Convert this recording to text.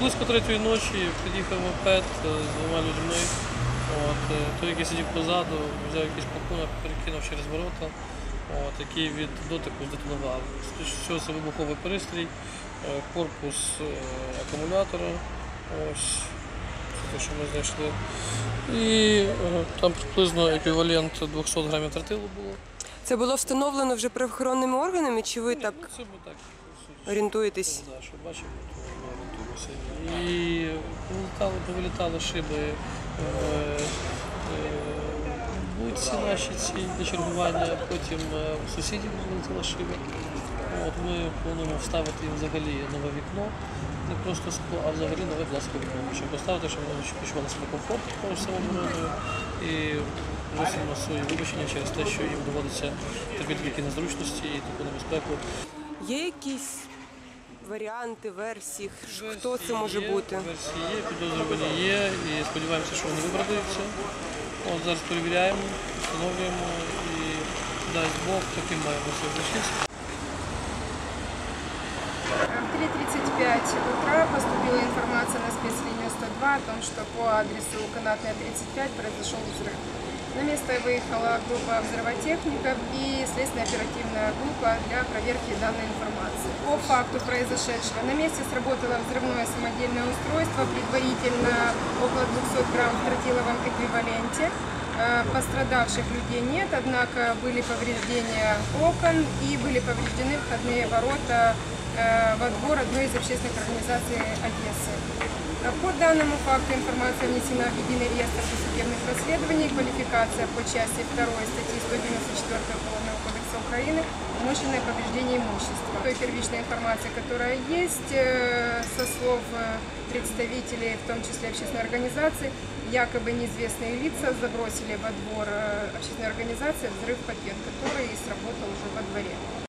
близько третьої ночі під'їхав мопед е, з двома людьми. От, е, той, який сидів позаду, взяв якийсь пакунок, перекинув через ворота, от, який від дотику здетонував. Що це вибуховий пристрій, е, корпус акумулятора. Ось це те, що ми знайшли. І там приблизно еквівалент 200 грамів тротилу було. Це було встановлено вже правоохоронними органами, чи ви так Ну, це ми так орієнтуєтесь? Да, що бачимо, то. І повилітали, шиби е, е, будці наші ці чергування, потім е, у сусідів вилетіла шиба. От, ми плануємо вставити взагалі нове вікно, не просто скло, а взагалі нове пластикове вікно. Щоб поставити, щоб вони відчували себе комфортно по всьому дорогою. І просимо свої вибачення через те, що їм доводиться терпіти такі незручності і таку небезпеку. Є якісь варіанти, версії, хто це може Є, бути? Версії є, підозрювані є, і сподіваємося, що вони виправдаються. От зараз перевіряємо, встановлюємо і дасть Бог, таким має бути. В 3.35 утра поступила информация на спецлинию 102 о том, что по адресу Канатная 35 произошел взрыв. На место выехала группа взрывотехников и следственно-оперативная группа для проверки данной информации. По факту произошедшего на месте сработало взрывное самодельное устройство, предварительно около 200 грамм в тротиловом эквиваленте. Э, Пострадавших людей нет, однако были повреждения окон и были повреждены входные ворота э, во двор одной из общественных организаций Одессы. Э, По данному факту информация внесена в единый реестр досудебных расследований, квалификация по части 2 статьи 194 Уголовного кодекса Украины умышленное повреждение имущества. Той первичной информации, которая есть, со слов э, представителей, в том числе общественной организации, якобы неизвестные лица забросили во двор э, общественной организации взрыв пакет, который сработал уже во дворе.